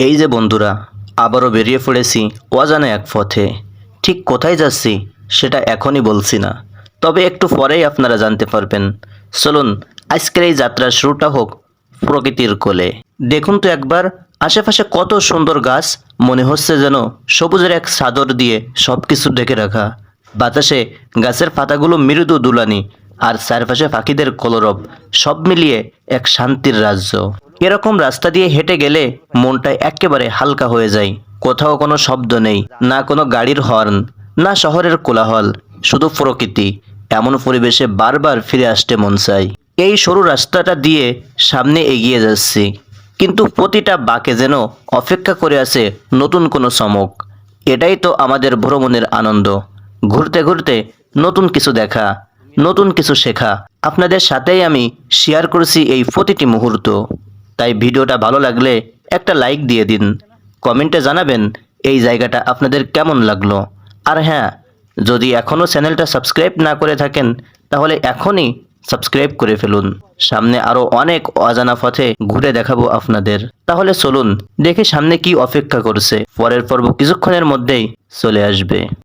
এই যে বন্ধুরা, আবারও বেরিয়ে পড়েছি অজানা এক পথে। ঠিক কোথায় যাচ্ছি, সেটা এখনই বলছি না। তবে একটু পরেই আপনারা জানতে পারবেন। চলুন, আজকের এই যাত্রার শুরুটা হোক প্রকৃতির কোলে। দেখুন তো একবার, আশেপাশে কত সুন্দর গাছ, মনে হচ্ছে যেন সবুজের এক চাদর দিয়ে সব কিছু ঢেকে রাখা। বাতাসে গাছের পাতাগুলো মৃদু দুলানি, আর চারপাশে পাখিদের কলরব, সব মিলিয়ে এক শান্তির রাজ্য। এরকম রাস্তা দিয়ে হেঁটে গেলে মনটা একেবারে হালকা হয়ে যায়। কোথাও কোনো শব্দ নেই, না কোনো গাড়ির হর্ন, না শহরের কোলাহল, শুধু প্রকৃতি। এমন পরিবেশে বারবার ফিরে আসতে মন চায়। এই সরু রাস্তাটা দিয়ে সামনে এগিয়ে যাচ্ছি। কিন্তু প্রতিটা বাঁকে যেন অপেক্ষা করে আছে নতুন কোনো চমক। এটাই তো আমাদের ভ্রমণের আনন্দ। ঘুরতে ঘুরতে নতুন কিছু দেখা, নতুন কিছু শেখা। আপনাদের সাথেই আমি শেয়ার করছি এই প্রতিটি মুহূর্ত। তাই ভিডিওটা ভালো লাগলে একটা লাইক দিয়ে দিন। কমেন্টে জানাবেন এই জায়গাটা আপনাদের কেমন লাগল। আর হ্যাঁ যদি এখনও চ্যানেলটা সাবস্ক্রাইব না করে থাকেন, তাহলে এখনই সাবস্ক্রাইব করে ফেলুন। সামনে আরও অনেক অজানা পথে ঘুরে দেখাবো আপনাদের। তাহলে চলুন দেখে সামনে কি অপেক্ষা করছে। পরের পর্ব কিছুক্ষণের মধ্যেই চলে আসবে।